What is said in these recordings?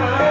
Thank you.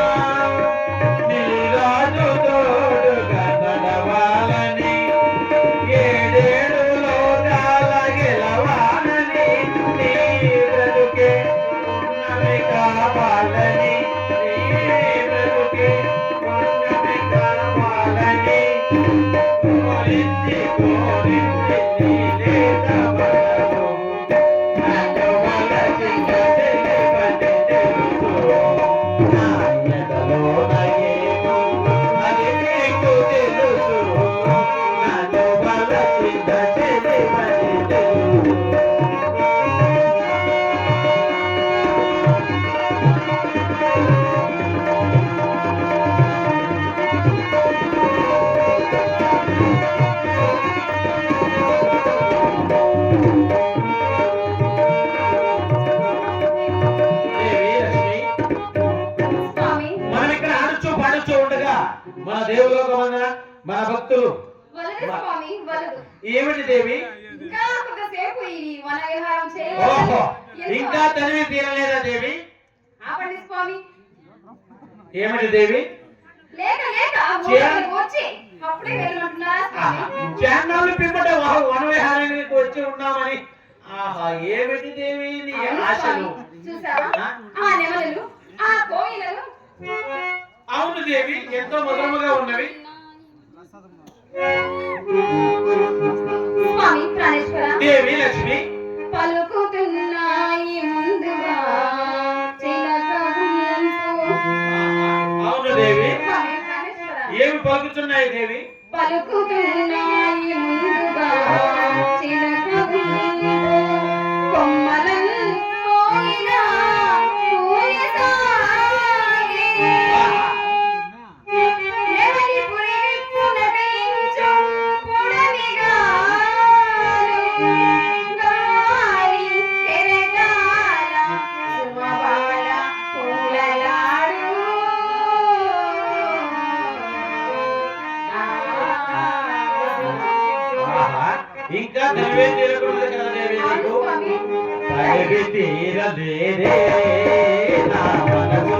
వద్దు వలదు స్వామి వలదు ఏమిటి దేవి? ఇంకా వన తనివి తీరలేదా దేవి? ఏమిటి దేవి? లేక లేక చే- ఊరికి వచ్చి అప్పుడే వెళ్ళమంటున్నారా స్వామి? చాన్నాళ్ళు పిమ్మట వా- వనవిహారానికి వచ్చి ఉన్నామని. ఆహా ఏమిటి దేవి నీ ఆశలు. చూసావా? ఆ? నెమలలు ఆ కోయిలలు. అవును దేవి ఎంతో మధురముగా ఉన్నవి దేవి లక్ష్మి. పలుకుతున్నాయి ముందుగా. అవును దేవి. ఏమి పలుకుతున్నాయి దేవి? పలుకుతున్నాయి ముందుగా. ఇంకా స్వామి. తనివి తీరలేదే నా మనసు.